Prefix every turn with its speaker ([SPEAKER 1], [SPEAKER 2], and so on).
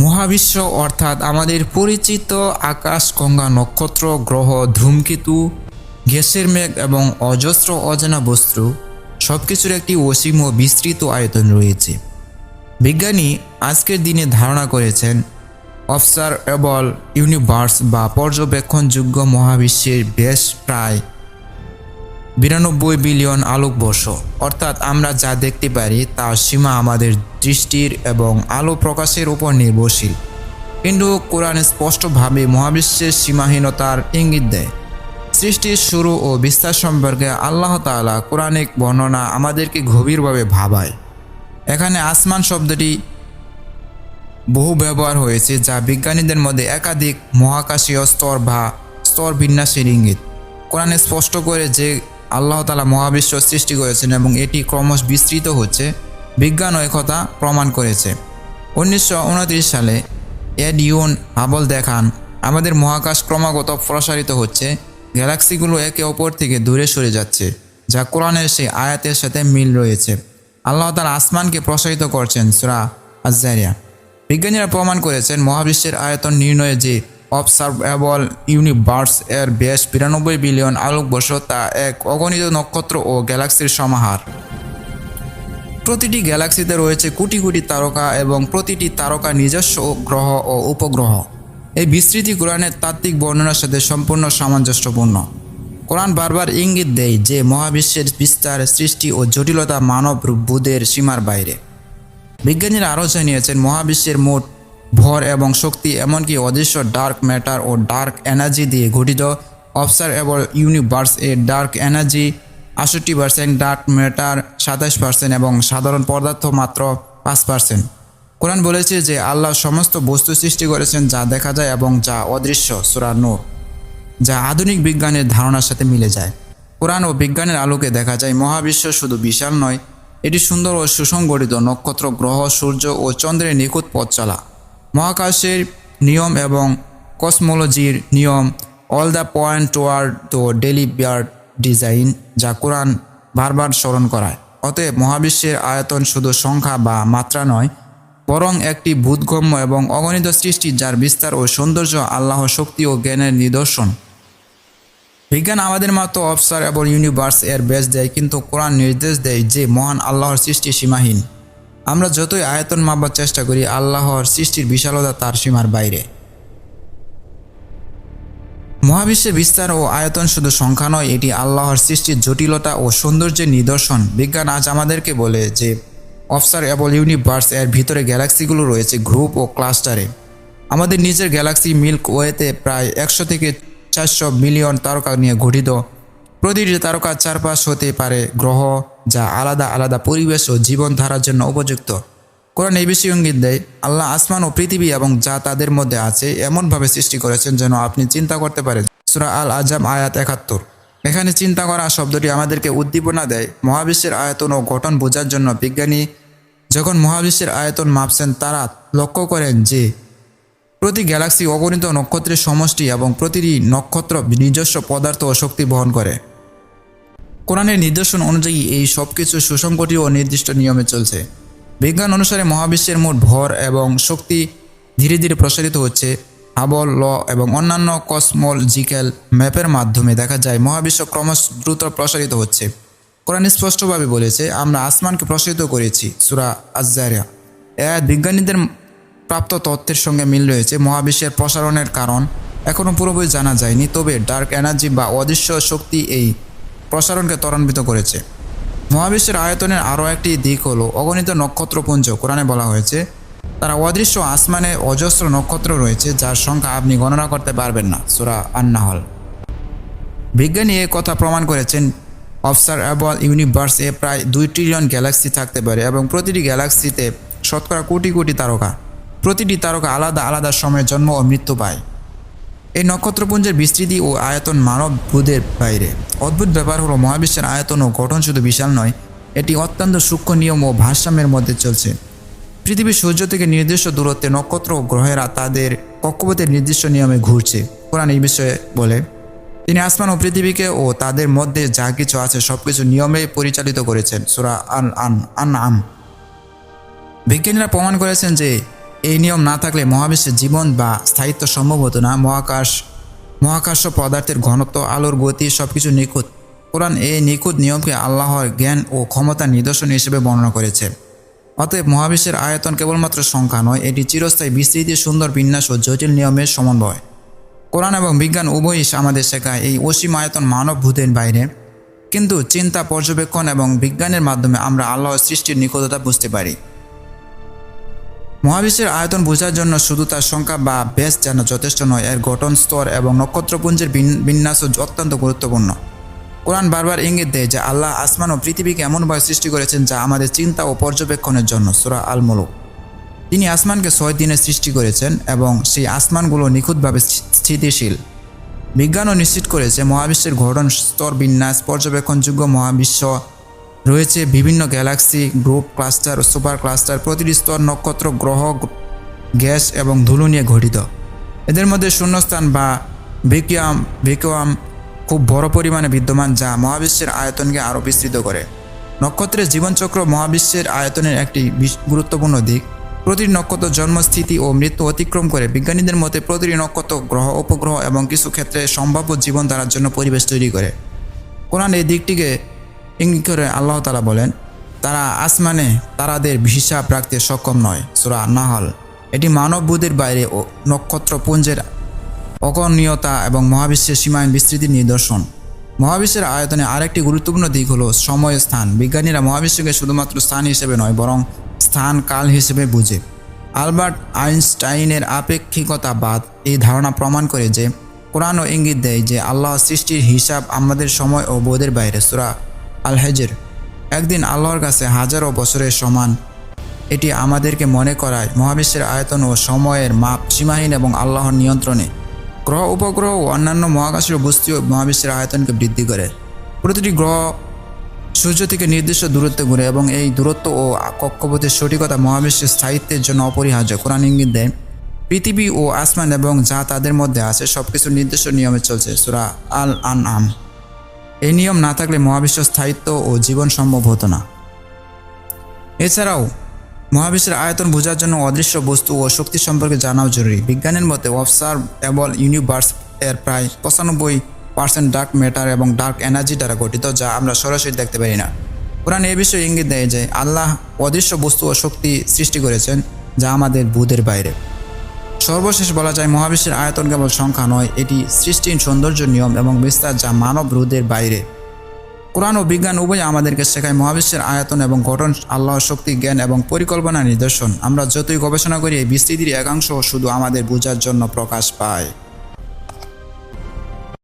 [SPEAKER 1] মহাবিশ্ব অর্থাৎ আমাদের পরিচিত আকাশ, গঙ্গা, নক্ষত্র, গ্রহ, ধূমকেতু, গ্যাসের মেঘ এবং অজস্র অজানা বস্তু, সবকিছুর একটি অসীম ও বিস্তৃত আয়তন রয়েছে। বিজ্ঞানী আজকের দিনে ধারণা করেছেন অবসারএবল ইউনিভার্স বা পর্যবেক্ষণযোগ্য মহাবিশ্বের বেশ প্রায় বিরানব্বই বিলিয়ন আলোকবর্ষ। অর্থাৎ আমরা যা দেখতে পারি তার সীমা আমাদের দৃষ্টির এবং আলো প্রকাশের উপর নির্ভরশীল। কিন্তু কোরআন স্পষ্টভাবে মহাবিশ্বের সীমাহীনতার ইঙ্গিত দেয়। সৃষ্টির শুরু ও বিস্তার সম্পর্কে আল্লাহ তাআলা কোরআনিক বর্ণনা আমাদেরকে গভীরভাবে ভাবায়। এখানে আসমান শব্দটি বহু ব্যবহার হয়েছে যা বিজ্ঞানীদের মধ্যে একাধিক মহাকাশীয় স্তর বা স্তর বিন্যাসের ইঙ্গিত। কোরআনে স্পষ্ট করে যে আল্লাহ তালা মহাবিশ্ব সৃষ্টি করেছেন এবং এটি ক্রমশ বিস্তৃত হচ্ছে বিজ্ঞান কথা প্রমাণ করেছে। উনিশশো উনত্রিশ সালে এড ইউন হাবল দেখান, আমাদের মহাকাশ ক্রমাগত প্রসারিত হচ্ছে, গ্যালাক্সিগুলো একে অপর থেকে দূরে সরে যাচ্ছে, যা কোরআনের সেই আয়াতের সাথে মিল রয়েছে। আল্লাহ তালা আসমানকে প্রসারিত করছেন, সুরা আজারিয়া বিজ্ঞানীরা প্রমাণ করেছেন, মহাবিশ্বের আয়তন নির্ণয়ে যে অবসার্ভেবল ইউনিভার্স এর ব্যাস বিরানব্বই বিলিয়ন আলোকবর্ষ তা এক অগণিত নক্ষত্র ও গ্যালাক্সির সমাহার। প্রতিটি গ্যালাক্সিতে রয়েছে কোটি কোটি তারকা এবং প্রতিটি তারকা নিজস্ব গ্রহ ও উপগ্রহ। এই বিস্তৃতি কোরআনের তাত্ত্বিক বর্ণনার সাথে সম্পূর্ণ সামঞ্জস্যপূর্ণ। কোরআন বারবার ইঙ্গিত দেয় যে মহাবিশ্বের বিস্তার, সৃষ্টি ও জটিলতা মানব বুধের সীমার বাইরে। বিজ্ঞানীরা আরও জানিয়েছেন, মহাবিশ্বের মোট ভর এবং শক্তি, এমনকি অদৃশ্য ডার্ক ম্যাটার ও ডার্ক এনার্জি দিয়ে গঠিত। অবসারএবল ইউনিভার্স এর ডার্ক এনার্জি আষট্টি পার্সেন্ট ডার্ক ম্যাটার সাতাশ পার্সেন্ট এবং সাধারণ পদার্থ মাত্র পাঁচ পার্সেন্ট কোরআন বলেছে যে, আল্লাহ সমস্ত বস্তু সৃষ্টি করেছেন যা দেখা যায় এবং যা অদৃশ্য, সুরা নূর, যা আধুনিক বিজ্ঞানের ধারণার সাথে মিলে যায়। কোরআন ও বিজ্ঞানের আলোকে দেখা যায় মহাবিশ্ব শুধু বিশাল নয়, এটি সুন্দর ও সুসংগঠিত নক্ষত্র, গ্রহ, সূর্য ও চন্দ্রের নিখুঁত পথ চলা। মহাকাশের নিয়ম এবং কসমোলজির নিয়ম all the point toward the deliberate design যা কোরআন বারবার স্মরণ করায়। অতএব মহাবিশ্বের আয়তন শুধু সংখ্যা বা মাত্রা নয়, বরং একটি ভূতগম্য এবং অগণিত সৃষ্টি যার বিস্তার ও সৌন্দর্য আল্লাহ শক্তি ও জ্ঞানের নিদর্শন। বিজ্ঞান আমাদের মাত্র অবসার এবং ইউনিভার্স এর বেশ দেয়, কিন্তু কোরআন নির্দেশ দেয় যে মহান আল্লাহর সৃষ্টি সীমাহীন। আমরা যতই আয়তন মাপবার চেষ্টা করি, আল্লাহর সৃষ্টির বিশালতা তার সীমার বাইরে। মহাবিশ্বের বিস্তার ও আয়তন শুধু সংখ্যা নয়, এটি আল্লাহর সৃষ্টির জটিলতা ও সৌন্দর্যের নিদর্শন। বিজ্ঞান আজ আমাদেরকে বলে যে, অফসার এবং ইউনিভার্স এর ভিতরে গ্যালাক্সিগুলো রয়েছে গ্রুপ ও ক্লাস্টারে। আমাদের নিজের গ্যালাক্সি মিল্ক ওয়েতে প্রায় একশো থেকে চারশো মিলিয়ন তারকা নিয়ে গঠিত। প্রতিটি তারকার চারপাশ হতে পারে গ্রহ যা আলাদা আলাদা পরিবেশ ও জীবনধারার জন্য উপযুক্ত। কোরআন এই বিষয়ে ইঙ্গিত দেয়, আল্লাহ আসমান ও পৃথিবী এবং যা তাদের মধ্যে আছে এমনভাবে সৃষ্টি করেছেন যেন আপনি চিন্তা করতে পারেন। সুরা আল আজাম আয়াত একাত্তর। এখানে চিন্তা করা শব্দটি আমাদেরকে উদ্দীপনা দেয়, মহাবিশ্বের আয়তন ও গঠন বোঝার জন্য বিজ্ঞানী যখন মহাবিশ্বের আয়তন মাপছেন, তারা লক্ষ্য করেন যে প্রতি গ্যালাক্সি অগণিত নক্ষত্রের সমষ্টি এবং প্রতিটি নক্ষত্র নিজস্ব পদার্থ ও শক্তি বহন করে। কোরআনের নির্দেশন অনুযায়ী এই সব কিছু সুসংগঠিত ও নির্দিষ্ট নিয়মে চলছে। বিজ্ঞান অনুসারে মহাবিশ্বের মোট ভর এবং শক্তি ধীরে ধীরে প্রসারিত হচ্ছে। হাবল ল এবং অন্যান্য কসমোলজিক্যাল ম্যাপের মাধ্যমে দেখা যায়, মহাবিশ্ব ক্রমশ দ্রুত প্রসারিত হচ্ছে। কোরআন স্পষ্টভাবে বলেছে, আমরা আসমানকে প্রসারিত করেছি, সুরা আজারিয়া এ বিজ্ঞানীদের প্রাপ্ত তথ্যের সঙ্গে মিল রয়েছে। মহাবিশ্বের প্রসারণের কারণ এখনও পুরোপুরি জানা যায়নি, তবে ডার্ক এনার্জি বা অদৃশ্য শক্তি এই প্রসারণকে ত্বরান্বিত করেছে। মহাবিশ্বের আয়তনের আরও একটি দিক হলো অগণিত নক্ষত্রপুঞ্জ। কোরআনে বলা হয়েছে, তারা অদৃশ্য আসমানে অজস্র নক্ষত্র রয়েছে, যার সংখ্যা আপনি গণনা করতে পারবেন না, সুরা আন্নাহল। বিজ্ঞানী এ কথা প্রমাণ করেছেন অবসারএবল ইউনিভার্সে প্রায় দুই ট্রিলিয়ন গ্যালাক্সি থাকতে পারে এবং প্রতিটি গ্যালাক্সিতে শতকরা কোটি কোটি তারকা। প্রতিটি তারকা আলাদা আলাদা সময়ে জন্ম ও মৃত্যু পায়। এই নক্ষত্রপুঞ্জের বিস্তৃতি ও আয়তন মানব বুধের বাইরে। অদ্ভুত ব্যাপার হলো, মহাবিশ্বের আয়তন ও গঠন শুধু বিশাল নয়, এটি অত্যন্ত সূক্ষ্ম নিয়ম ও ভারসাম্যের মধ্যে চলছে। পৃথিবীর সূর্য থেকে নির্দিষ্ট দূরত্বে নক্ষত্র ও গ্রহেরা তাদের কক্ষপথের নির্দিষ্ট নিয়মে ঘুরছে, কোরআন এই বিষয়ে বলে। তিনি আসমান ও পৃথিবীকে ও তাদের মধ্যে যা কিছু আছে সবকিছু নিয়মে পরিচালিত করেছেন, সুরা আন আন আন আম বিজ্ঞানীরা প্রমাণ করেছেন যে এই নিয়ম না থাকলে মহাবিশ্বের জীবন বা স্থায়িত্ব সম্ভব হতো না। মহাকাশ মহাকাশ পদার্থের ঘনত্ব, আলোর গতি সবকিছু নিখুঁত। কোরআন এই নিখুঁত নিয়মকে আল্লাহর জ্ঞান ও ক্ষমতার নিদর্শন হিসেবে বর্ণনা করেছে। অতএব মহাবিশ্বের আয়তন কেবলমাত্র সংখ্যা নয়, এটি চিরস্থায়ী, বিস্তৃতি, সুন্দর বিন্যাস ও জটিল নিয়মের সমন্বয়। কোরআন এবং বিজ্ঞান উভয়ই আমাদের শেখায় এই অসীম আয়তন মানব ভূতের বাইরে। কিন্তু চিন্তা, পর্যবেক্ষণ এবং বিজ্ঞানের মাধ্যমে আমরা আল্লাহর সৃষ্টির নিখুঁততা বুঝতে পারি। মহাবিশ্বের আয়তন বোঝার জন্য শুধু তার সংখ্যা বা বেশ জানা যথেষ্ট নয়, এর গঠন, স্তর এবং নক্ষত্রপুঞ্জের বিন- বিন্যাসও অত্যন্ত গুরুত্বপূর্ণ। কোরআন বারবার ইঙ্গিত দেয় যে আল্লাহ আসমান ও পৃথিবীকে এমনভাবে সৃষ্টি করেছেন যা আমাদের চিন্তা ও পর্যবেক্ষণের জন্য। সুরা আল মুলুক তিনি আসমানকে ছয় দিনে সৃষ্টি করেছেন এবং সেই আসমানগুলো নিখুঁতভাবে স্থিতিশীল। বিজ্ঞানও নিশ্চিত করেছে মহাবিশ্বের গঠন, স্তর, বিন্যাস, পর্যবেক্ষণযোগ্য মহাবিশ্ব রয়েছে বিভিন্ন গ্যালাক্সি গ্রুপ ক্লাস্টার ও সুপার ক্লাস্টার, প্রতিটি স্তর, নক্ষত্র, গ্রহ, গ্যাস এবং ধুলো নিয়ে গঠিত। এদের মধ্যে শূন্যস্থান বা ভিকিয়াম ভিকুয়াম খুব বড় পরিমাণে বিদ্যমান, যা মহাবিশ্বের আয়তনকে আরও বিস্তৃত করে। নক্ষত্রের জীবনচক্র মহাবিশ্বের আয়তনের একটি গুরুত্বপূর্ণ দিক। প্রতিটি নক্ষত্র জন্মস্থিতি ও মৃত্যু অতিক্রম করে বিজ্ঞানীদের মতে প্রতিটি নক্ষত্র গ্রহ, উপগ্রহ এবং কিছু ক্ষেত্রে সম্ভাব্য জীবন ধারার জন্য পরিবেশ তৈরি করে। কোরআন এই দিকটিকে ইঙ্গিত করে আল্লাহ তালা বলেন, তারা আসমানে তারাদের হিসাব রাখতে সক্ষম নয়। সুরা নাহল। এটি মানব বুদ্ধির বাইরে ও নক্ষত্রপুঞ্জের অকর্ণীয়তা এবং মহাবিশ্বের সীমাহীন বিস্তৃতির নিদর্শন। মহাবিশ্বের আয়তনে আরেকটি গুরুত্বপূর্ণ দিক হলো সময় স্থান। বিজ্ঞানীরা মহাবিশ্বকে শুধুমাত্র স্থান হিসেবে নয়, বরং স্থান কাল হিসেবে বুঝে। আলবার্ট আইনস্টাইনের আপেক্ষিকতাবাদ এই ধারণা প্রমাণ করে যে কোরআন ও ইঙ্গিত দেয় যে, আল্লাহ সৃষ্টির হিসাব আমাদের সময় ও বোধের বাইরে। সুরা আল হেজের একদিন আল্লাহর কাছে হাজারো বছরের সমান, এটি আমাদেরকে মনে করায় মহাবিশ্বের আয়তন ও সময়ের মাপ, সীমাহীন এবং আল্লাহর নিয়ন্ত্রণে। গ্রহ উপগ্রহ ও অন্যান্য মহাকাশের বস্তুও মহাবিশ্বের আয়তনকে বৃদ্ধি করে। প্রতিটি গ্রহ সূর্য থেকে নির্দিষ্ট দূরত্বে ঘুরে এবং এই দূরত্ব ও কক্ষপথের সঠিকতা মহাবিশ্বের স্থায়িত্বের জন্য অপরিহার্য। কোরআন ইঙ্গিত দেয়, পৃথিবী ও আসমান এবং যা তাদের মধ্যে আছে সব কিছু নির্দিষ্ট নিয়মে চলছে। সুরা আল আন আম এই নিয়ম না থাকলে মহাবিশ্ব স্থায়িত্ব ও জীবন সম্ভব হতো না। এছাড়াও, মহাবিশ্বের আয়তন বোঝার জন্য অদৃশ্য বস্তু ও শক্তি সম্পর্কে জানাও জরুরি। বিজ্ঞানের মতে অবসার্ভেবল ইউনিভার্স এর প্রায় পঁচানব্বই পার্সেন্ট ডার্ক ম্যাটার এবং ডার্ক এনার্জি দ্বারা গঠিত, যা আমরা সরাসরি দেখতে পারি না। কোরআন এ বিষয়ে ইঙ্গিত দেয় যে, আল্লাহ অদৃশ্য বস্তু ও শক্তি সৃষ্টি করেছেন, যা আমাদের বুধের বাইরে। সর্বশেষ বলা যায়, মহাবিশ্বের আয়তন কেবল সংখ্যা নয়, এটি সৃষ্টির সৌন্দর্য নিয়ম এবং বিস্তার যা মানব রোধের বাইরে। কোরআন ও বিজ্ঞান উভয় আমাদেরকে শেখায় মহাবিশ্বের আয়তন এবং গঠন, আল্লাহ শক্তি, জ্ঞান এবং পরিকল্পনা নিদর্শন। আমরা যতই গবেষণা করি, এই বিস্তৃতির একাংশ শুধু আমাদের বোঝার জন্য প্রকাশ পায়।